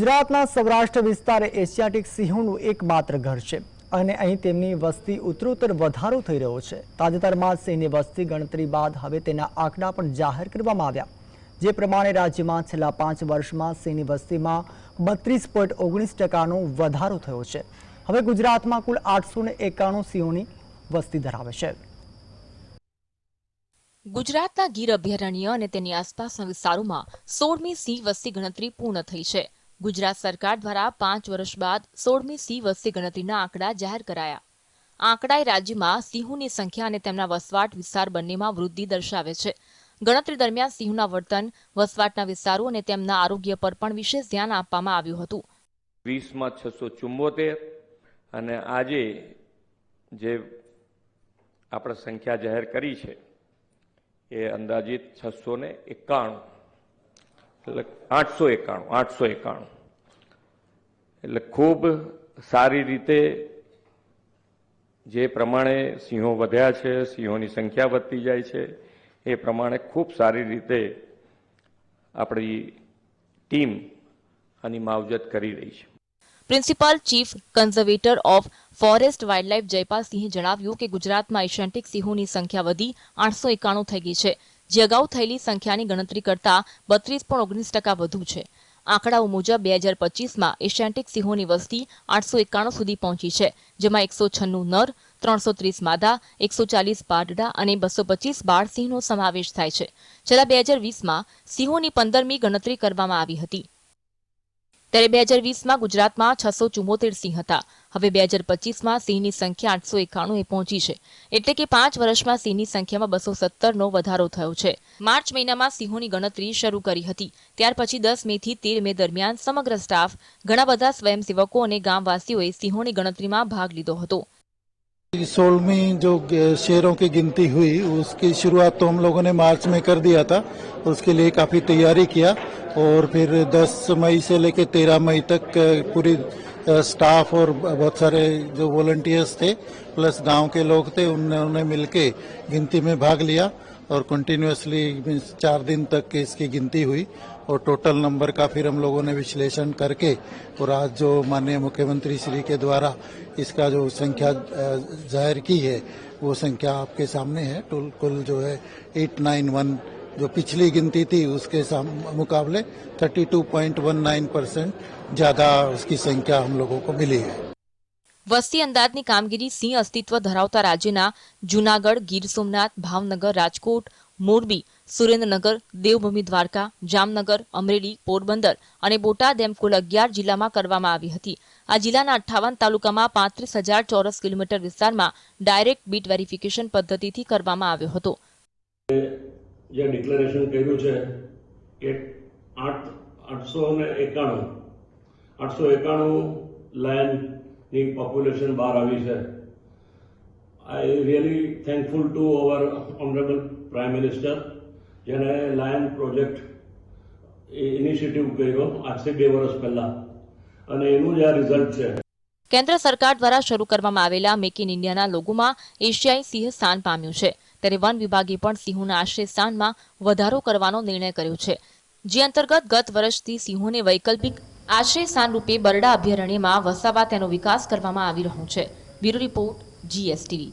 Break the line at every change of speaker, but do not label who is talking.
ગુજરાતના સૌરાષ્ટ્ર વિસ્તાર એશિયાટિક સિંહોનું એકમાત્ર ઘર છે અને અહીં તેમની વસ્તી ઉત્તરોત્તર વધારો થઈ રહ્યો છે. તાજેતરમાં સિંહની વસ્તી ગણતરી બાદ હવે તેના આંકડા પણ જાહેર કરવામાં આવ્યા. જે પ્રમાણે રાજ્યમાં છેલ્લા પાંચ વર્ષમાં સિંહની વસ્તીમાં બત્રીસ પોઈન્ટ ઓગણીસ ટકાનો વધારો થયો છે. હવે ગુજરાતમાં કુલ આઠસો એકાણું સિંહોની વસ્તી ધરાવે છે.
ગુજરાતના ગીર અભયારણ્ય અને તેની આસપાસના વિસ્તારોમાં સોળમી સિંહ વસ્તી ગણતરી પૂર્ણ થઈ છે. ગુજરાત સરકાર દ્વારા પાંચ વર્ષ બાદ સોળમી સિંહ વસ્તી ગણતરીના આંકડા જાહેર કરાયા. આંકડાએ રાજ્યમાં સિંહોની સંખ્યા અને તેમના વસવાટ વિસ્તાર બંનેમાં વૃદ્ધિ દર્શાવે છે. ગણતરી દરમિયાન સિંહોના વર્તન, વસવાટના વિસ્તારો અને તેમના આરોગ્ય પર પણ વિશેષ ધ્યાન આપવામાં આવ્યું હતું.
વીસમાં છસો ચુમ્મોતેર અને આજે જે આપણે સંખ્યા જાહેર કરી છે, એ અંદાજિત છસો ને એકાણું, એટલે આઠસો એકાણું આઠસો એકાણું. એટલે ખૂબ સારી રીતે જે પ્રમાણે સિંહો વધ્યા છે, સિંહોની સંખ્યા વધતી જાય છે, એ પ્રમાણે ખૂબ સારી રીતે આપણી ટીમ આની માવજત કરી રહી છે.
Principal chief conservator of forest wildlife જયપાલસિંહે જણાવ્યું કે ગુજરાતમાં એશિયન્ટિક સિંહોની સંખ્યા વધી આઠસો એકાણું થઈ ગઈ છે. જે અગાઉ થયેલી સંખ્યાની ગણતરી કરતા બત્રીસ પોઈન્ટ ઓગણીસ ટકા વધુ છે. આંકડાઓ મુજબ બે હજાર પચીસમાં એશિયાન્ટિક સિંહોની વસ્તી આઠસો એકાણું સુધી પહોંચી છે, જેમાં એકસો છન્નું નર, ત્રણસો ત્રીસ માદા, એકસો ચાલીસ પાડડા અને બસો પચીસ બાળ સિંહનો સમાવેશ થાય છે. છેલ્લા બે હજાર વીસમાં સિંહોની પંદરમી ગણતરી કરવામાં આવી હતી. ત્યારે બે હજાર વીસમાં ગુજરાતમાં છસો ચુમ્મોતેર સિંહ હતા. હવે બે હજાર પચીસમાં સિંહની સંખ્યા આઠસો એકાણું પહોંચી છે. એટલે કે પાંચ વર્ષમાં સિંહની સંખ્યામાં બસો સત્તરનો વધારો થયો છે. માર્ચ મહિનામાં સિંહોની ગણતરી શરૂ કરી હતી. ત્યાર પછી દસ મે થી તેર મે દરમિયાન સમગ્ર સ્ટાફ, ઘણા બધા સ્વયંસેવકો અને ગામવાસીઓએ સિંહોની ગણતરીમાં ભાગ લીધો હતો.
सोलहवीं जो शेरों की गिनती हुई, उसकी शुरुआत तो हम लोगों ने मार्च में कर दिया था, उसके लिए काफ़ी तैयारी किया, और फिर 10 मई से लेकर 13 मई तक पूरी स्टाफ और बहुत सारे जो वॉलंटियर्स थे प्लस गाँव के लोग थे उन्होंने मिलके गिनती में भाग लिया और कंटिन्यूसली मीन्स चार दिन तक इसकी गिनती हुई और टोटल नंबर का फिर हम लोगों ने विश्लेषण करके और आज जो माननीय मुख्यमंत्री श्री के द्वारा इसका जो संख्या ज़ाहिर की है, वो संख्या आपके सामने है। टोल, कुल जो है एट नाइन वन जो पिछली गिनती थी उसके मुकाबले thirty two point one nine percent ज़्यादा उसकी संख्या हम लोगों को मिली है।
વસ્તી અંદાજની કામગીરી સિંહ અસ્તિત્વ ધરાવતા રાજ્યના જૂનાગઢ, ગીર સોમનાથ, ભાવનગર, રાજકોટ, મોરબી, સુરેન્દ્રનગર, દેવભૂમિ દ્વારકા, જામનગર, અમરેલી, પોરબંદર અને બોટાદ એમ કુલ અગિયાર જિલ્લામાં કરવામાં આવી હતી. આ જિલ્લાના અઠ્ઠાવન તાલુકામાં પાંત્રીસ હજાર ચોરસ કિલોમીટર વિસ્તારમાં ડાયરેક્ટ બીટ વેરિફિકેશન પદ્ધતિથી કરવામાં આવ્યો હતો.
ડિક્લેરેશન કર્યું છે એ આઠ, આઠસો એકાણું આઠસો એકાણું લાયનની પોપ્યુલેશન બહાર આવી છે. I really thankful to our honourable prime minister જેણે લાયન પ્રોજેક્ટ ઇનિશિયેટિવ કર્યો આજથી બે વર્ષ પહેલાં. અને એનું જ આ રિઝલ્ટ છે.
કેન્દ્ર સરકાર દ્વારા શરૂ કરવામાં આવેલા મેક ઇન ઇન્ડિયાના લોગોમાં એશિયાઈ સિંહ સ્થાન પામ્યું છે. ત્યારે વન વિભાગે પણ સિંહોના આશ્રય સ્થાનમાં વધારો કરવાનો નિર્ણય કર્યો છે. જે અંતર્ગત ગત વર્ષથી સિંહોને વૈકલ્પિક આશ્રય સ્થાન બરડા અભયારણ્યમાં વસાવા તેનો વિકાસ કરવામાં આવી રહ્યો છે. Bureau report GSTV.